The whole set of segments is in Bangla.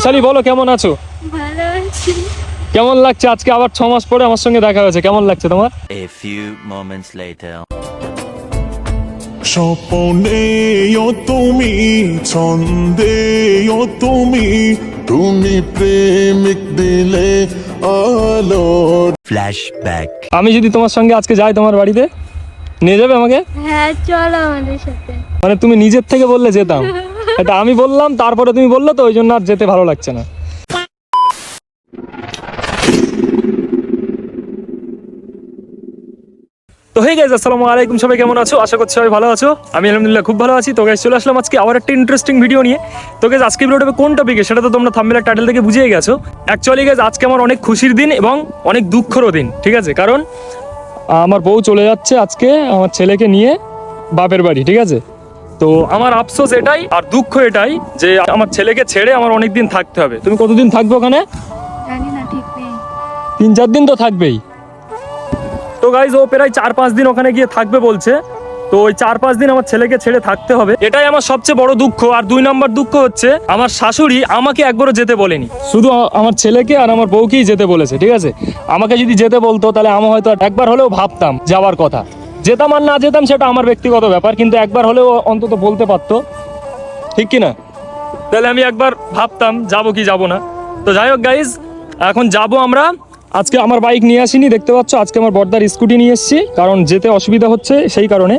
শালি বলো কেমন আছো? ভালো আছি। কেমন লাগছে? আজকে আবার ছ মাস পরে আমার সঙ্গে দেখা হয়েছে। কেমন লাগছে তোমার? A few moments later. স্বপনেও তুমি ছন্দেও তুমি তুমি প্রেমিক দিলে আলোর Flashback. আমি যদি তোমার সঙ্গে আজকে যাই তোমার বাড়িতে নিয়ে যাবে আমাকে? হ্যাঁ চলো আমাদের সাথে। মানে তুমি নিজের থেকে বললে যেতাম। এটা আমি বললাম, তারপরে তুমি বললে তো, ওই জন্য আর যেতে ভালো লাগছে না। তো হে গাইজ আসসালামু আলাইকুম, সবাই কেমন আছো? আশা করছি সবাই ভালো আছো। আমি আলহামদুলিল্লাহ খুব ভালো আছি। তো গাইজ চলে আসলাম আজকে আবার একটা ইন্টারেস্টিং ভিডিও নিয়ে। তো গাইজ আজকে ভিডিওটা কোন টপিকে সেটা তো তোমরা থাম্বেলের টাইটেল থেকে বুঝিয়ে গেছো। অ্যাকচুয়ালি গাইজ আজকে আমার অনেক খুশির দিন এবং অনেক দুঃখেরও দিন, ঠিক আছে? কারণ, আমার বউ চলে যাচ্ছে আজকে আমার ছেলেকে নিয়ে বাপের বাড়ি, ঠিক আছে? তো আমার আফসোস এটাই আর দুঃখ এটাই যে আমার ছেলেকে ছেড়ে আমার অনেক দিন থাকতে হবে। তুমি কতদিন থাকবে ওখানে? জানি না ঠিক নেই। তিন চার দিন তো থাকবেই। তো গাইজ ও প্রায় চার পাঁচ দিন ওখানে গিয়ে থাকবে বলছে। তো ওই চার পাঁচ দিন আমার ছেলেকে ছেড়ে থাকতে হবে। এটাই আমার সবচেয়ে বড় দুঃখ। আর দুই নম্বর দুঃখ হচ্ছে আমার শাশুড়ি আমাকে একবারও যেতে বলেনি। শুধু আমার ছেলেকে আর আমার বউকেই যেতে বলেছে ঠিক আছে? আমাকে যদি যেতে বলতো তাহলে আমি হয়তো একবার হলেও ভাবতাম যাওয়ার কথা। যেতাম আর না যেতাম সেটা আমার ব্যক্তিগত ব্যাপার, কিন্তু একবার হলেও অন্তত বলতে পারতো। ঠিক কি না তাহলে আমি একবার ভাবতাম, যাব কি যাব না। তো যাই হোক গাইজ এখন যাব আমরা। আজকে আমার বাইক নিয়ে আসিনি, দেখতে পাচ্ছ? আজকে আমার বর্দার স্কুটি নিয়ে এসেছি, কারণ যেতে অসুবিধা হচ্ছে সেই কারণে।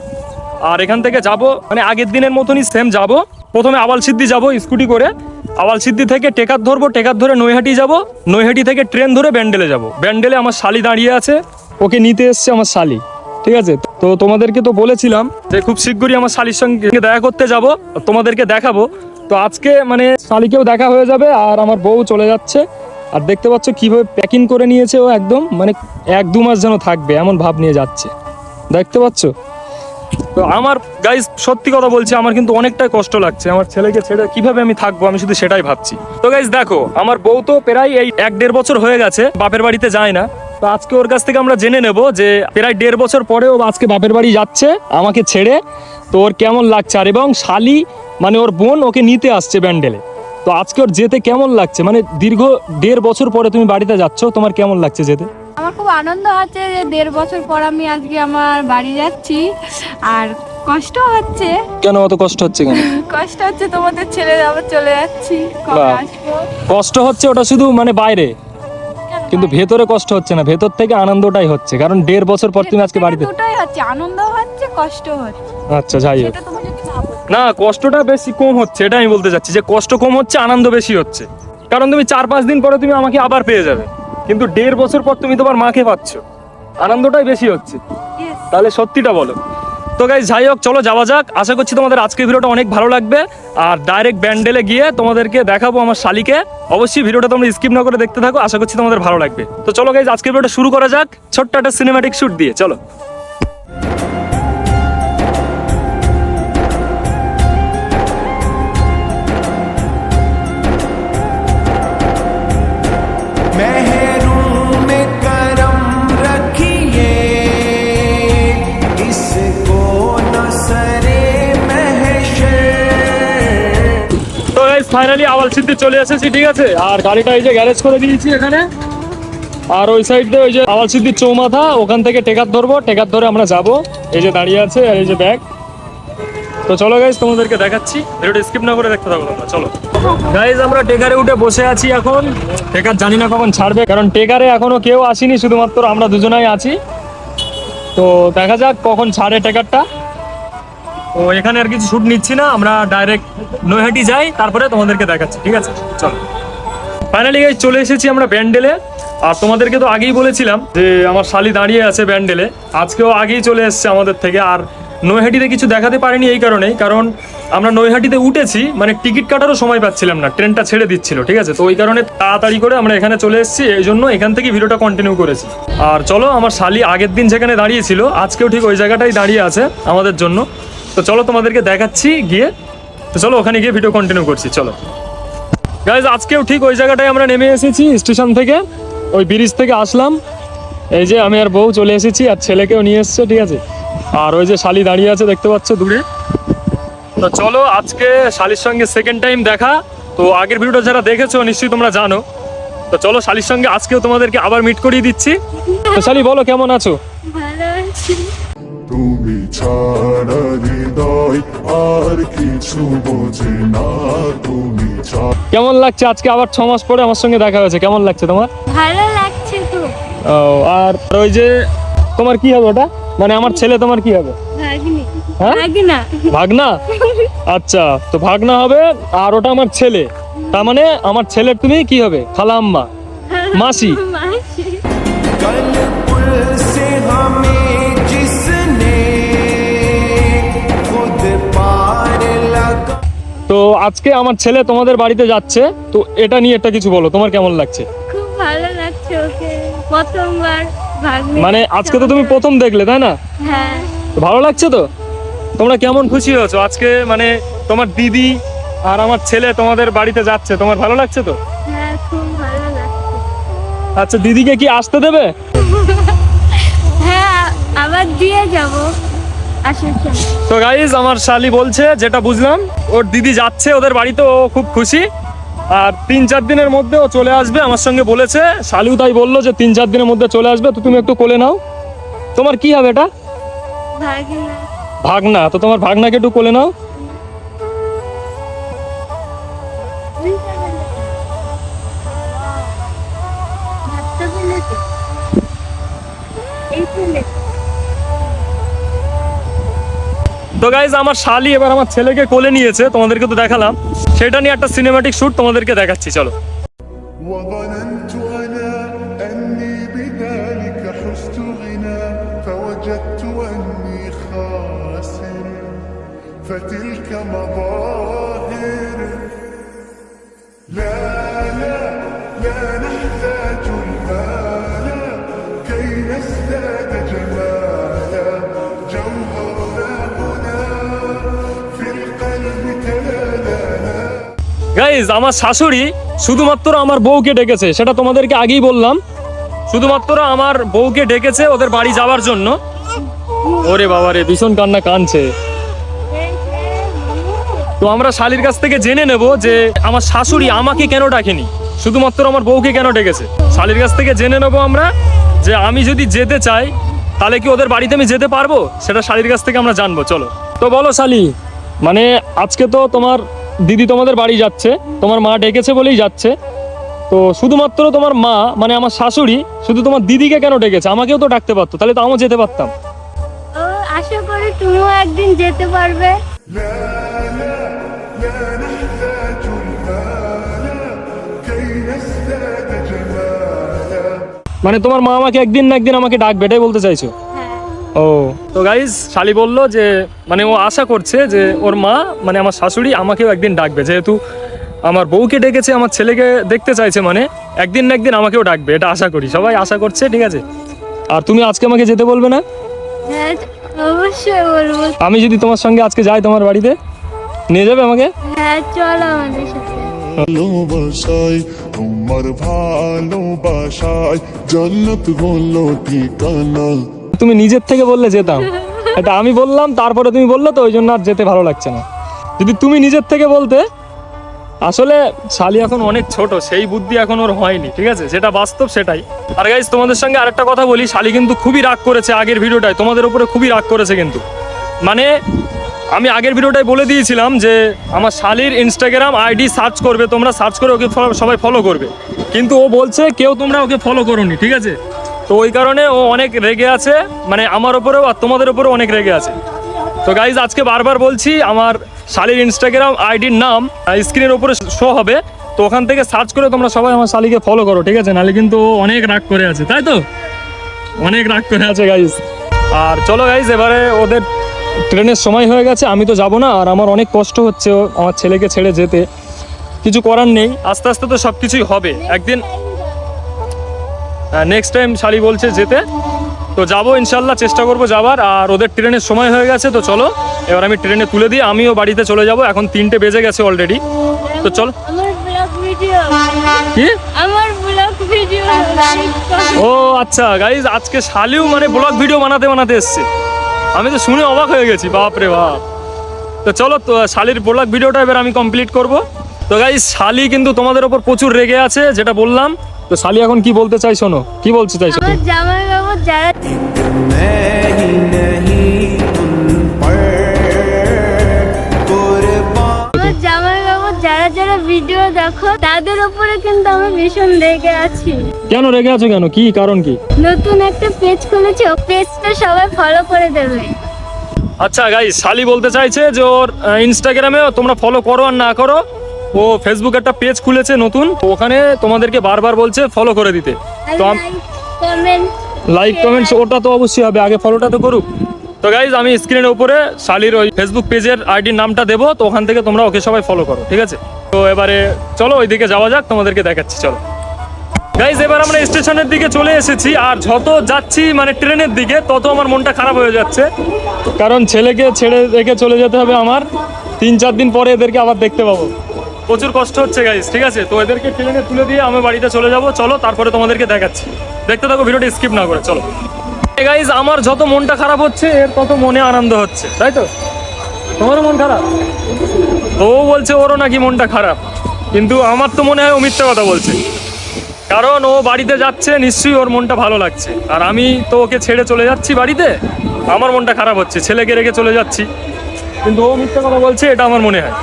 আর এখান থেকে যাব মানে আগের দিনের মতনই সেম যাব। প্রথমে আবাল সিদ্ধি যাব স্কুটি করে। আবাল সিদ্ধি থেকে টেকার ধরবো, টেকার ধরে নৈহাটি যাব। নৈহাটি থেকে ট্রেন ধরে ব্যান্ডেলে যাব। ব্যান্ডেলে আমার শালি দাঁড়িয়ে আছে, ওকে নিতে এসছে আমার শালি। ঠিক আছে? তো তোমাদেরকে তো বলেছিলাম যে খুব শীঘ্রই আমার শালির সঙ্গে দেখা করতে যাব, তোমাদেরকে দেখাবো। তো আজকে মানে শালিকেও দেখা হয়ে যাবে আর আমার বউ চলে যাচ্ছে। আর দেখতে পাচ্ছ কীভাবে প্যাকিং করে নিয়েছে ও একদম মানে এক দু মাস যেন থাকবে, এমন ভাব নিয়ে যাচ্ছে। দেখতে পাচ্ছ? তো আমার গাইজ সত্যি কথা বলছি, আমার কিন্তু অনেকটাই কষ্ট লাগছে। আমার ছেলেকে ছেড়ে কীভাবে আমি থাকব, আমি শুধু সেটাই ভাবছি। তো গাইজ দেখো, আমার বউ তো প্রায় এই এক দেড় বছর হয়ে গেছে, বাপের বাড়িতে যায় না। তো আজকে ওর কাছ থেকে আমরা জেনে নেব যে প্রায় দেড় বছর পরেও আজকে বাপের বাড়ি যাচ্ছে আমাকে ছেড়ে। তো ওর কেমন লাগছে? আর এবং শালি মানে ওর বোন ওকে নিতে আসছে ব্যান্ডেলে। তো আজকে ওর যেতে কেমন লাগছে? মানে দীর্ঘ দেড় বছর পরে তুমি বাড়িতে যাচ্ছ তোমার কেমন লাগছে যেতে? আমার খুব আনন্দ হচ্ছে যে দেড় বছর পর আমি আজকে আমার বাড়ি যাচ্ছি। আর কষ্ট হচ্ছে। কেন অত কষ্ট হচ্ছে কেন? কষ্ট হচ্ছে তোমাদের ছেড়ে আবার চলে যাচ্ছি। কবে আসব? কষ্ট হচ্ছে ওটা শুধু মানে বাইরে? কিন্তু ভেতরে কষ্ট হচ্ছে না ভেতর থেকে আনন্দটাই হচ্ছে। কারণ দেড় বছর পর তুমি আজকে বাড়িতে দুটোই হচ্ছে আনন্দ হচ্ছে কষ্ট হচ্ছে। আচ্ছা যাই হোক। না কষ্টটা বেশি কম হচ্ছে এটা আমি বলতে চাচ্ছি যে কষ্ট কম হচ্ছে আনন্দ বেশি হচ্ছে। কারণ তুমি চার পাঁচ দিন পরে তুমি আমাকে আবার পেয়ে যাবে। কিন্তু দেড় বছর পর তুমি তোমার মাকে পাচ্ছ। আনন্দটাই বেশি হচ্ছে। তাহলে সত্যিটা বলো। তো গাইজ যাই হোক, চলো যাওয়া যাক। আশা করছি তোমাদের আজকের ভিডিওটা অনেক ভালো লাগবে। আর ডাইরেক্ট ব্যান্ডেলে গিয়ে তোমাদেরকে দেখাবো আমার শালিকে। অবশ্যই ভিডিওটা তোমরা স্কিপ না করে দেখতে থাকো, আশা করছি তোমাদের ভালো লাগবে। তো চলো গাইজ আজকের ভিডিওটা শুরু করা যাক। ছোট্ট একটা সিনেমাটিক শ্যুট দিয়ে, চলো। ফাইনালি আওয়াল সিদ্ধি চলে এসেছি, ঠিক আছে? আর গাড়িটা এই যে গ্যারেজ করে দিয়েছি এখানে। আর ওই সাইড ওই যে আওয়াল সিদ্ধির চৌমাথা, ওখান থেকে টেকার ধরবো, টেকার ধরে আমরা যাব। এই যে দাঁড়িয়ে আছে আর এই যে ব্যাগ তো চলো গাইজ তোমাদেরকে দেখাচ্ছি। ভিডিওটা স্কিপ না করে দেখতে থাকো তোমরা, চলো। গাইজ আমরা টেকারে উঠে বসে আছি এখন। টেকার জানি না কখন ছাড়বে, কারণ টেকারে এখনও কেউ আসেনি, শুধুমাত্র আমরা দুজনাই আছি। তো দেখা যাক কখন ছাড়ে টেকারটা। তো এখানে আর কিছু শুট নিচ্ছি না, আমরা ডাইরেক্ট নৈহাটি যাই, তারপরে তোমাদেরকে দেখাচ্ছি, ঠিক আছে? চলো। ফাইনালি গাইজ চলে এসেছি আমরা ব্যান্ডেলে। আর তোমাদেরকে তো আগেই বলেছিলাম যে আমার শালি দাঁড়িয়ে আছে ব্যান্ডেলে। আজকেও আগেই চলে এসছে আমাদের থেকে। আর নৈহাটিতে কিছু দেখাতে পারিনি এই কারণেই, কারণ আমরা নৈহাটিতে উঠেছি মানে টিকিট কাটারও সময় পাচ্ছিলাম না, ট্রেনটা ছেড়ে দিচ্ছিল, ঠিক আছে? তো ওই কারণে তাড়াতাড়ি করে আমরা এখানে চলে এসেছি, এই জন্য এখান থেকে ভিডিওটা কন্টিনিউ করেছি। আর চলো, আমার শালি আগের দিন যেখানে দাঁড়িয়েছিল, আজকেও ঠিক ওই জায়গাটাই দাঁড়িয়ে আছে আমাদের জন্য। তো চলো তোমাদেরকে দেখাচ্ছি গিয়ে। তো চলো ওখানে গিয়ে ভিডিও কন্টিনিউ করছি, চলো। গাইজ আজকেও ঠিক ওই জায়গাটায় আমরা নেমে এসেছি, স্টেশন থেকে। ওই ব্রিজ থেকে আসলাম। এই যে আমি আর বউ চলে এসেছি, আর ছেলেকেও নিয়ে এসছে, ঠিক আছে? আর ওই যে শালি দাঁড়িয়ে আছে, দেখতে পাচ্ছ দূরে? তো চলো আজকে শালির সঙ্গে সেকেন্ড টাইম দেখা। তো আগের ভিডিওটা যারা দেখেছ, নিশ্চয়ই তোমরা জানো। তো চলো শালির সঙ্গে আজকেও তোমাদেরকে আবার মিট করিয়ে দিচ্ছি। তো শালি, বলো কেমন আছো? ভালো আছি। তুমি ছাড়া হৃদয় আর কিছু বোঝে না। তুমি কেমন লাগছে আজকে আবার ছ মাস পরে আমার সঙ্গে দেখা হয়েছে? কেমন লাগছে তোমার? ভালো লাগছে খুব। ও আর ওই যে তোমার কি হবে ওটা? মানে আমার ছেলে তোমার কি হবে? হ্যাঁ? ভাগনা। ভাগনা? আচ্ছা তো ভাগনা হবে আর ওটা আমার ছেলে। তার মানে আমার ছেলের তুমি কি হবে? খালা আম্মা মাসি। তো আজকে আমার ছেলে তোমাদের বাড়িতে যাচ্ছে তো এটা নিয়ে একটা কিছু বলো তোমার কেমন লাগছে? খুব ভালো লাগছে ওকে প্রথমবার মানে আজকে তো তুমি প্রথম দেখলে তাই না? হ্যাঁ। ভালো লাগছে তো? তোমরা কেমন খুশি হয়েছো? আজকে মানে তোমার দিদি আর আমার ছেলে তোমাদের বাড়িতে যাচ্ছে তোমার ভালো লাগছে তো? হ্যাঁ খুব ভালো লাগছে। আচ্ছা দিদিকে কি আসতে দেবে? হ্যাঁ আবার দিয়ে যাব। তো গাইজ আমার শালি বলছে যেটা বুঝলাম ওর দিদি যাচ্ছে ওদের বাড়িতে ও খুব খুশি। আর তিন চার দিনের মধ্যে ও চলে আসবে আমার সঙ্গে বলেছে। শালিও তাই বলল যে তিন চার দিনের মধ্যে চলে আসবে তো তুমি একটু কোলে নাও। তোমার কি হবে এটা? ভাগনা। ভাগনা তো তোমার ভাগনাকে একটু কোলে নাও। তো গাইজ আমার শালি এবার আমার ছেলেকে কোলে নিয়েছে, তোমাদেরকে তো দেখালাম। সেটা নিয়ে একটা সিনেমাটিক শুট তোমাদেরকে দেখাচ্ছি, চলো। গাইজ আমার শাশুড়ি শুধুমাত্র আমার বউকে ডেকেছে, সেটা তোমাদেরকে আগেই বললাম। শুধুমাত্র আমার বউকে ডেকেছে ওদের বাড়ি যাওয়ার জন্য। ওরে বাবা রে, ভীষণ কান্না কানছে তো আমরা শালির কাছ থেকে জেনে নেব যে আমার শাশুড়ি আমাকে কেন ডাকেনি, শুধুমাত্র আমার বউকে কেন ডেকেছে। শালির কাছ থেকে জেনে নেব আমরা যে আমি যদি যেতে চাই, তাহলে কি ওদের বাড়িতে আমি যেতে পারব? সেটা শালির কাছ থেকে আমরা জানব, চলো। তো বলো শালি মানে আজকে তো তোমার দিদি তোমাদের বাড়ি যাচ্ছে তোমার মা ডেকেছে বলেই যাচ্ছে। তো শুধুমাত্র তোমার মা মানে আমার শাশুড়ি শুধু তোমার দিদিকে কেন ডেকেছে? আমাকেও তো ডাকতে পারতো তাহলে তো আমিও যেতে পারতাম। আশা করি তুমিও একদিন যেতে পারবে। মানে তোমার মা আমাকে একদিন না একদিন আমাকে ডাকবে এটাই বলতে চাইছো? ও। তো গাইজ শালি বলল যে মানে ও আশা করছে যে ওর মা মানে আমার শাশুড়ি আমাকেও একদিন ডাকবে। যেহেতু আমার বউকে ডেকেছে আমার ছেলেকে দেখতে চাইছে মানে একদিন না একদিন আমাকেও ডাকবে এটা আশা করি। সবাই আশা করছে ঠিক আছে? আর তুমি আজকে আমাকে যেতে বলবে না? হ্যাঁ অবশ্যই বলব। আমি যদি তোমার সঙ্গে আজকে যাই তোমার বাড়িতে নিয়ে যাবে আমাকে? হ্যাঁ চলো আমাদের তোমার ভালোবাসাই জন্নত হলো ঠিকানা। তুমি নিজের থেকে বললে যেতাম। এটা আমি বললাম, তারপরে তুমি বললে তো ওই জন্য আর যেতে ভালো লাগছে না। যদি তুমি নিজের থেকে বলতে, আসলে শালি এখন অনেক ছোট, সেই বুদ্ধি এখন ওর হয়নি, ঠিক আছে? যেটা বাস্তব সেটাই। আর গাইজ তোমাদের সঙ্গে আরেকটা কথা বলি, শালি কিন্তু খুবই রাগ করেছে আগের ভিডিওটায়, তোমাদের উপরে খুবই রাগ করেছে কিন্তু। মানে আমি আগের ভিডিওটায় বলে দিয়েছিলাম যে, আমার শালির ইনস্টাগ্রাম আইডি সার্চ করবে, তোমরা সার্চ করে ওকে সবাই ফলো করবে। কিন্তু ও বলছে, কেউ তোমরা ওকে ফলো করোনি, ঠিক আছে? তো ওই কারণে ও অনেক রেগে আছে মানে আমার ওপরেও আর তোমাদের ওপরেও অনেক রেগে আছে। তো গাইজ আজকে বারবার বলছি, আমার শালির ইনস্টাগ্রাম আইডির নাম স্ক্রিনের উপরে শো হবে, তো ওখান থেকে সার্চ করে তোমরা সবাই আমার শালিকে ফলো করো, ঠিক আছে? নাহলে কিন্তু অনেক রাগ করে আছে, তাই তো? অনেক রাগ করে আছে গাইজ আর চলো গাইজ এবারে ওদের ট্রেনের সময় হয়ে গেছে, আমি তো যাব না, আর আমার অনেক কষ্ট হচ্ছে আমার ছেলেকে ছেড়ে যেতে। কিছু করার নেই, আস্তে আস্তে তো সব কিছুই হবে। একদিন নেক্সট টাইম শালি বলছে যেতে। তো যাব ইনশাল্লাহ চেষ্টা করব যাবার। আর ওদের ট্রেনের সময় হয়ে গেছে তো চলো। এবার আমি ট্রেনে তুলে দিই আমিও বাড়িতে চলে যাব। এখন তিনটে বেজে গেছে অলরেডি তো চল। ও আচ্ছা। গাইজ আজকে শালিও মানে ব্লগ ভিডিও বানাতে বানাতে এসছে। আমি তো শুনে অবাক হয়ে গেছি বাপ রে বাপ। তো চলো তো শালির ব্লগ ভিডিওটা এবার আমি কমপ্লিট করব। তো গাইজ শালি কিন্তু তোমাদের ওপর প্রচুর রেগে আছে যেটা বললাম। তো শালি এখন কি বলতে চাই শোনো কি বলছে চাই শোনো জামাই যারা যারা যারা ভিডিও দেখো তাদের কিন্তু আমি ভীষণ আছি। কেন রেগে আছো কেন? কি কারণ কি? নতুন একটা পেজ দেবে। আচ্ছা গাই শালি বলতে চাইছে যে ওর ইনস্টাগ্রামে তোমরা ফলো করো আর না করো। ও ফেসবুক একটা পেজ খুলেছে নতুন ওখানে তোমাদেরকে বারবার বলছে ফলো করে দিতে। তো লাইক কমেন্টস ওটা তো অবশ্যই হবে আগে ফলোটা তো করুক। তো গাইজ আমি স্ক্রিনের উপরে শালির ওই ফেসবুক পেজের আইডির নামটা দেবো তো ওখান থেকে তোমরা ওকে সবাই ফলো করো ঠিক আছে? তো এবারে চলো ওইদিকে যাওয়া যাক তোমাদেরকে দেখাচ্ছি চলো। গাইজ এবার আমরা স্টেশনের দিকে চলে এসেছি আর যত যাচ্ছি মানে ট্রেনের দিকে তত আমার মনটা খারাপ হয়ে যাচ্ছে। কারণ ছেলেকে ছেড়ে রেখে চলে যেতে হবে আমার তিন চার দিন পরে এদেরকে আবার দেখতে পাবো। প্রচুর কষ্ট হচ্ছে গাইজ ঠিক আছে? তো এদেরকে ট্রেনে তুলে দিয়ে আমি বাড়িতে চলে যাব। চলো, তারপরে তোমাদেরকে দেখাচ্ছি। দেখতে থাকো, ভিডিওটা স্কিপ না করে, চলো। গাইজ আমার যত মনটা খারাপ হচ্ছে, এর তত মনে আনন্দ হচ্ছে, তাই তো? তোমারও মন খারাপ? ও বলছে, ওরও নাকি মনটা খারাপ। কিন্তু আমার তো মনে হয় ও কথা বলছে। কারণ ও বাড়িতে যাচ্ছে, নিশ্চয়ই ওর মনটা ভালো লাগছে। আর আমি তো ওকে ছেড়ে চলে যাচ্ছি বাড়িতে। আমার মনটা খারাপ হচ্ছে, ছেলেকে রেখে চলে যাচ্ছি। কিন্তু ও মিথ্যে কথা বলছে, এটা আমার মনে হয়।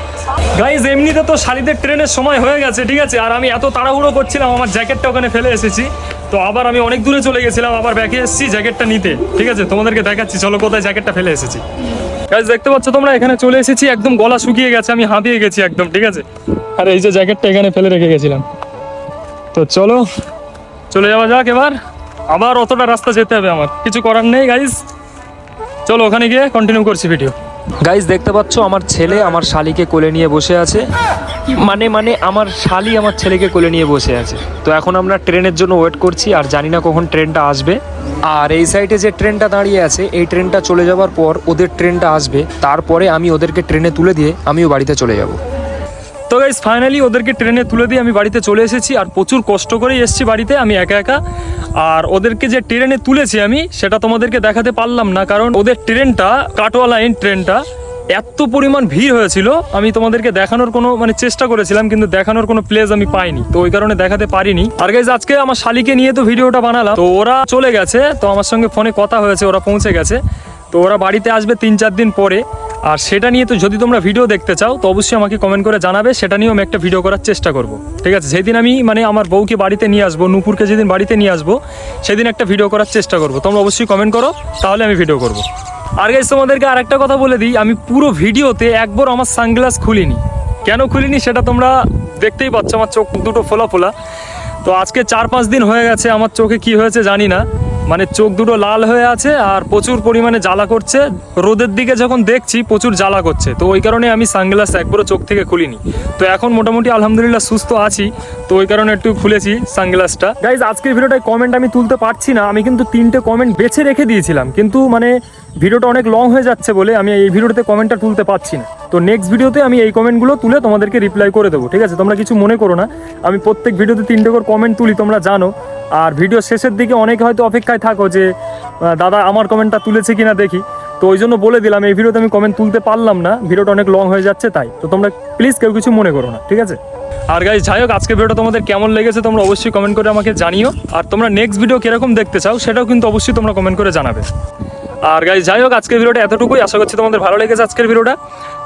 গাইজ এমনিতে তো শাড়িদের ট্রেনের সময় হয়ে গেছে, ঠিক আছে? আর আমি এত তাড়াহুড়ো করছিলাম, আমার জ্যাকেটটা ওখানে ফেলে এসেছি। তো আবার আমি অনেক দূরে চলে গেছিলাম, আবার ব্যাকে এসেছি জ্যাকেটটা নিতে, ঠিক আছে? তোমাদেরকে দেখাচ্ছি, চলো কোথায় জ্যাকেটটা ফেলে এসেছি। গাইজ দেখতে পাচ্ছ তোমরা? এখানে চলে এসেছি, একদম গলা শুকিয়ে গেছে, আমি হাঁপিয়ে গেছি একদম, ঠিক আছে? আর এই যে জ্যাকেটটা এখানে ফেলে রেখে গেছিলাম। তো চলো, চলে যাওয়া যাক এবার। আবার অতটা রাস্তা যেতে হবে আমার, কিছু করার নেই গাইজ চলো ওখানে গিয়ে কন্টিনিউ করছি ভিডিও গাইজ দেখতে পাচ্ছ, আমার ছেলে আমার শালিকে কোলে নিয়ে বসে আছে। মানে মানে আমার শালি আমার ছেলেকে কোলে নিয়ে বসে আছে। তো এখন আমরা ট্রেনের জন্য ওয়েট করছি, আর জানি না কখন ট্রেনটা আসবে। আর এই সাইডে যে ট্রেনটা দাঁড়িয়ে আছে, এই ট্রেনটা চলে যাওয়ার পর ওদের ট্রেনটা আসবে। তারপরে আমি ওদেরকে ট্রেনে তুলে দিয়ে আমিও বাড়িতে চলে যাব। তো গাইজ ফাইনালি ওদেরকে ট্রেনে তুলে দিয়ে আমি বাড়িতে চলে এসেছি আর প্রচুর কষ্ট করেই এসেছি বাড়িতে, আমি একা একা। আর ওদেরকে যে ট্রেনে তুলেছি আমি, সেটা তোমাদেরকে দেখাতে পারলাম না, কারণ ওদের ট্রেনটা কাটোয়া লাইন ট্রেনটা, এত পরিমাণ ভিড় হয়েছিল, আমি তোমাদেরকে দেখানোর কোনো মানে চেষ্টা করেছিলাম, কিন্তু দেখানোর কোনো প্লেস আমি পাইনি। তো ওই কারণে দেখাতে পারিনি। আর গাইজ আজকে আমার শালিকে নিয়ে তো ভিডিওটা বানালাম। তো ওরা চলে গেছে, তো আমার সঙ্গে ফোনে কথা হয়েছে, ওরা পৌঁছে গেছে। তো ওরা বাড়িতে আসবে তিন চার দিন পরে। আর সেটা নিয়ে তো যদি তোমরা ভিডিও দেখতে চাও, তো অবশ্যই আমাকে কমেন্ট করে জানাবে, সেটা নিয়েও আমি একটা ভিডিও করার চেষ্টা করব। ঠিক আছে? যেদিন আমি মানে আমার বউকে বাড়িতে নিয়ে আসব, নুপুরকে যেদিন বাড়িতে নিয়ে আসব, সেদিন একটা ভিডিও করার চেষ্টা করব। তোমরা অবশ্যই কমেন্ট করো, তাহলে আমি ভিডিও করব। আর গাইজ তোমাদেরকে আরেকটা কথা বলে দিই, আমি পুরো ভিডিওতে একবার আমার সানগ্লাস খুলিনি। কেন খুলিনি সেটা তোমরা দেখতেই পাচ্ছ, আমার চোখ দুটো ফোলা ফোলা। তো আজকে চার পাঁচ দিন হয়ে গেছে, আমার চোখে কি হয়েছে জানি না। মানে চোখ দুটো লাল হয়ে আছে আর প্রচুর পরিমাণে জ্বালা করছে। রোদের দিকে যখন দেখছি প্রচুর জ্বালা করছে। তো ওই কারণে আমি সানগ্লাস একবারও চোখ থেকে খুলিনি। তো এখন মোটামুটি আলহামদুলিল্লাহ সুস্থ আছি। তো ওই কারণে একটু খুলেছি সানগ্লাসটা। গাইজ আজকের ভিডিওটায় কমেন্ট আমি তুলতে পারছি না। আমি কিন্তু তিনটে কমেন্ট বেছে রেখে দিয়েছিলাম। কিন্তু মানে ভিডিওটা অনেক লং হয়ে যাচ্ছে বলে আমি এই ভিডিওতে কমেন্টটা তুলতে পারছি না। তো নেক্সট ভিডিওতে আমি এই কমেন্টগুলো তুলে তোমাদেরকে রিপ্লাই করে দেবো। ঠিক আছে? তোমরা কিছু মনে করো না। আমি প্রত্যেক ভিডিওতে তিনটে করে কমেন্ট তুলি, তোমরা জানো। আর ভিডিও শেষের দিকে অনেকে হয়তো অপেক্ষায় থাকো যে দাদা আমার কমেন্টটা তুলেছে কিনা দেখি। তো ওই জন্য বলে দিলাম, এই ভিডিওতে আমি কমেন্ট তুলতে পারলাম না, ভিডিওটা অনেক লং হয়ে যাচ্ছে তাই। তো তোমরা প্লিজ কেউ কিছু মনে করো না, ঠিক আছে? আর গাইজ যাই হোক আজকে ভিডিওটা তোমাদের কেমন লেগেছে তোমরা অবশ্যই কমেন্ট করে আমাকে জানিও। আর তোমরা নেক্সট ভিডিও কীরকম দেখতে চাও, সেটাও কিন্তু অবশ্যই তোমরা কমেন্ট করে জানাবে। আর গাইজ যাই হোক, আজকের ভিডিওটা এতটুকুই। আশা করছি তোমাদের ভালো লেগেছে আজকের ভিডিওটা।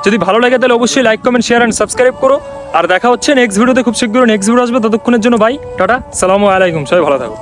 যদি ভালো লাগে তাহলে অবশ্যই like comment share and subscribe করো। আর দেখা হচ্ছে নেক্সট ভিডিওতে খুব শীঘ্রই নেক্সট ভিডিও আসবে। ততক্ষণের জন্য বাই টাটা, সালামু আলাইকুম, সবাই ভালো থাকো।